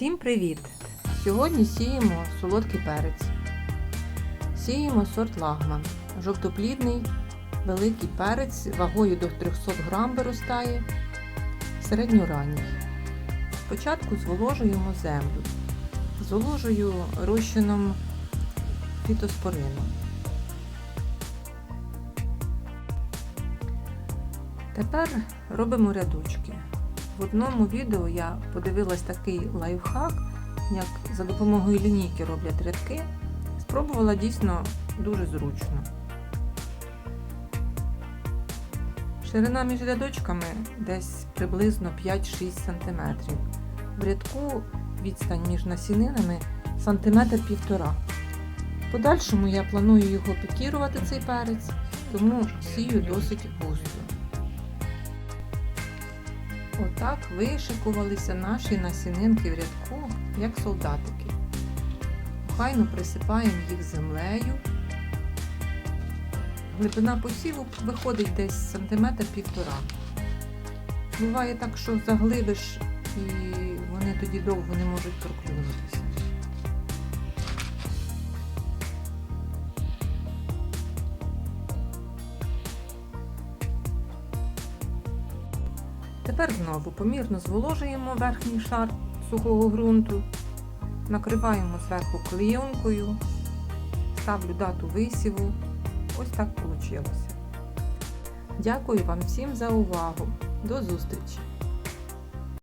Всім привіт! Сьогодні сіємо солодкий перець. Сіємо сорт лагман. Жовтоплідний, великий перець вагою до 300 грам виростає, середньоранній. Спочатку зволожуємо землю. Зволожую розчином фітоспорину. Тепер робимо рядочки. В одному відео я подивилась такий лайфхак, як за допомогою лінійки роблять рядки. Спробувала дійсно дуже зручно. Ширина між рядочками десь приблизно 5-6 см. В рядку відстань між насінинами сантиметр півтора. В подальшому я планую його пікірувати цей перець, тому сію досить густо. Отак вишикувалися наші насінинки в рядку, як солдатики. Хайно присипаємо їх землею. Глибина посіву виходить десь сантиметр півтора. Буває так, що заглибиш і вони тоді довго не можуть проклюнутися. Тепер знову помірно зволожуємо верхній шар сухого ґрунту, накриваємо зверху клеєнкою, ставлю дату висіву. Ось так вийшло. Дякую вам всім за увагу. До зустрічі!